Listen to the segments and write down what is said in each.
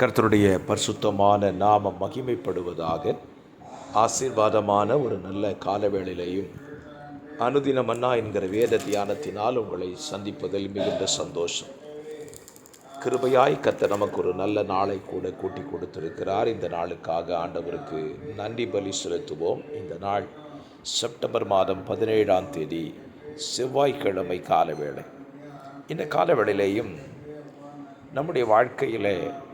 கர்த்தருடைய பரிசுத்தமான நாமம் மகிமைப்படுவதாக ஆசீர்வாதமான ஒரு நல்ல காலவேளையிலையும் அனுதின மன்னா என்கிற வேத தியானத்தினால் உங்களை சந்திப்பதில் மிகுந்த சந்தோஷம். கிருபையாய் கத்த நமக்கு ஒரு நல்ல நாளை கூட கூட்டி கொடுத்திருக்கிறார். இந்த நாளுக்காக ஆண்டவருக்கு நன்றி பலி செலுத்துவோம். இந்த நாள் செப்டம்பர் மாதம் பதினேழாம் தேதி செவ்வாய்க்கிழமை காலவேளை. இந்த காலவேளையிலேயும் நம்முடைய வாழ்க்கையில்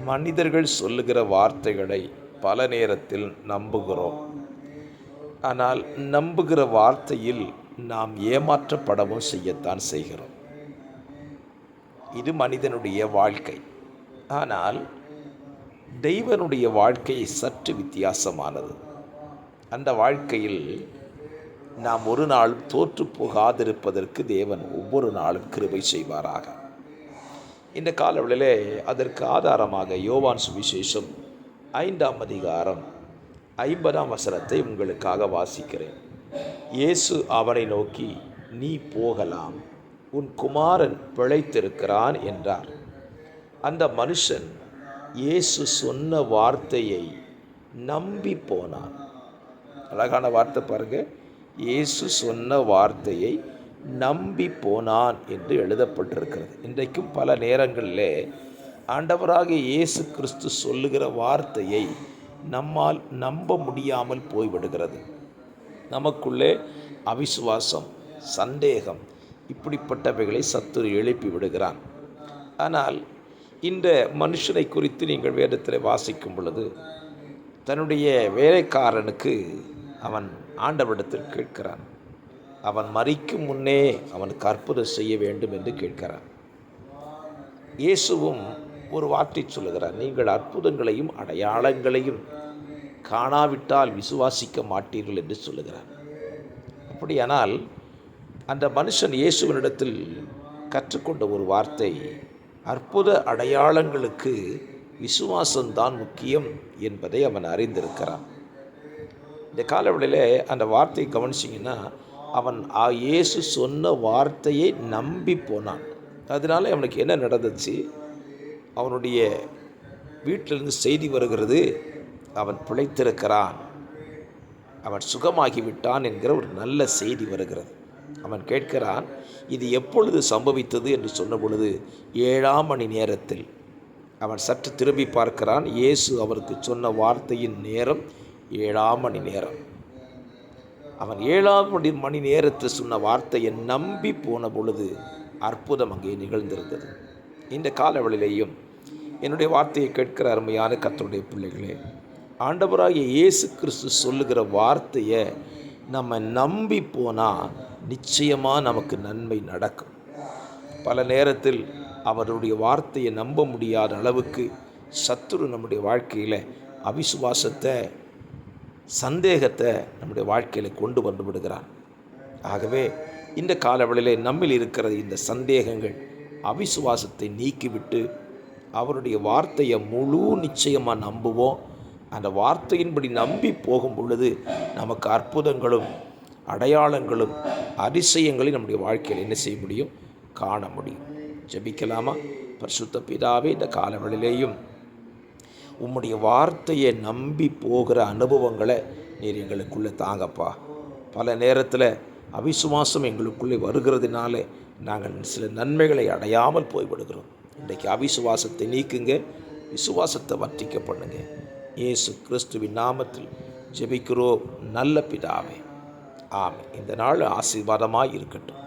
மனிதர்கள் சொல்லுகிற வார்த்தைகளை பல நேரத்தில் நம்புகிறோம். ஆனால் நம்புகிற வார்த்தையில் நாம் ஏமாற்றப்படவும் செய்யத்தான் செய்கிறோம். இது மனிதனுடைய வாழ்க்கை. ஆனால் தெய்வனுடைய வாழ்க்கை சற்று வித்தியாசமானது. அந்த வாழ்க்கையில் நாம் ஒரு நாள் தோற்று போகாதிருப்பதற்கு தேவன் ஒவ்வொரு நாளும் கிருபை செய்வாராக. இந்த காலவெளியிலே அதற்கு ஆதாரமாக யோவான் சுவிசேஷம் ஐந்தாம் அதிகாரம் ஐம்பதாம் வசனத்தை உங்களுக்காக வாசிக்கிறேன். இயேசு அவனை நோக்கி நீ போகலாம் உன் குமாரன் பிழைத்திருக்கிறான் என்றார். அந்த மனுஷன் இயேசு சொன்ன வார்த்தையை நம்பி போனான். அழகான வார்த்தை பாருங்க. இயேசு சொன்ன வார்த்தையை நம்பி போனான் என்று எழுதப்பட்டிருக்கிறது. இன்றைக்கும் பல நேரங்களில் ஆண்டவராக இயேசு கிறிஸ்து சொல்லுகிற வார்த்தையை நம்மால் நம்ப முடியாமல் போய்விடுகிறது. நமக்குள்ளே அவிசுவாசம் சந்தேகம் இப்படிப்பட்டவைகளை சத்துரு எழுப்பி விடுகிறான். ஆனால் இந்த மனுஷனை குறித்து நீங்கள் வேதத்தில் வாசிக்கும் பொழுது தன்னுடைய வேலைக்காரனுக்கு அவன் ஆண்டவரிடத்தில் கேட்கிறான். அவன் மறிக்கும் முன்னே அவனுக்கு அற்புதம் செய்ய வேண்டும் என்று கேட்கிறான். இயேசுவும் ஒரு வார்த்தை சொல்லுகிறார் நீங்கள் அற்புதங்களையும் அடையாளங்களையும் காணாவிட்டால் விசுவாசிக்க மாட்டீர்கள் என்று சொல்லுகிறார். அப்படியானால் அந்த மனுஷன் இயேசுவனிடத்தில் கற்றுக்கொண்ட ஒரு வார்த்தை அற்புத அடையாளங்களுக்கு விசுவாசம்தான் முக்கியம் என்பதை அவன் அறிந்திருக்கிறான். இந்த காலவெளியில் அந்த வார்த்தையை கவனிச்சிங்கன்னா அவன் இயேசு சொன்ன வார்த்தையை நம்பி போனான். அதனால் அவனுக்கு என்ன நடந்துச்சு? அவனுடைய வீட்டிலிருந்து செய்தி வருகிறது அவன் பிழைத்திருக்கிறான் அவன் சுகமாகிவிட்டான் என்கிற ஒரு நல்ல செய்தி வருகிறது. அவன் கேட்கிறான் இது எப்பொழுது சம்பவித்தது என்று சொன்ன பொழுது ஏழாம் மணி நேரத்தில் அவன் சற்று திரும்பி பார்க்கிறான். இயேசு அவருக்கு சொன்ன வார்த்தையின் நேரம் ஏழாம் மணி நேரம். அவன் ஏழாம் மணி மணி நேரத்தில் சொன்ன வார்த்தையை நம்பி போன பொழுது அற்புதம் அங்கே நிகழ்ந்திருந்தது. இந்த காலவெளியிலேயும் என்னுடைய வார்த்தையை கேட்கிற அருமையான கத்தருடைய பிள்ளைகளே ஆண்டவராகிய இயேசு கிறிஸ்து சொல்லுகிற வார்த்தையை நம்ம நம்பி போனால் நிச்சயமாக நமக்கு நன்மை நடக்கும். பல நேரத்தில் அவருடைய வார்த்தையை நம்ப முடியாத அளவுக்கு சத்துரு நம்முடைய வாழ்க்கையில் அவிசுவாசத்தை சந்தேகத்தை நம்முடைய வாழ்க்கையில் கொண்டு வந்து விடுகிறான் ஆகவே இந்த காலவெளியில் நம்மில் இருக்கிற இந்த சந்தேகங்கள் அவிசுவாசத்தை நீக்கிவிட்டு அவருடைய வார்த்தையை முழு நிச்சயமாக நம்புவோம். அந்த வார்த்தையின்படி நம்பி போகும் பொழுது நமக்கு அற்புதங்களும் அடையாளங்களும் அதிசயங்களையும் நம்முடைய வாழ்க்கையில் என்ன செய்ய முடியும்? காண முடியும். ஜெபிக்கலாமா? பரிசுத்த பிதாவே இந்த காலவெளியிலேயும் உம்முடைய வார்த்தையை நம்பி போகிற அனுபவங்களை நீர் எங்களுக்குள்ளே தாங்கப்பா. பல நேரத்தில் அவிசுவாசம் எங்களுக்குள்ளே வருகிறதுனால நாங்கள் சில நன்மைகளை அடையாமல் போய்விடுகிறோம். இன்றைக்கு அவிசுவாசத்தை நீக்குங்க விசுவாசத்தை வர்த்திக்க பண்ணுங்க. இயேசு கிறிஸ்துவின் நாமத்தில் ஜெபிக்கிறோம். நல்ல பிதாவே. ஆமே இந்த நாள் ஆசீர்வாதமாக இருக்கட்டும்.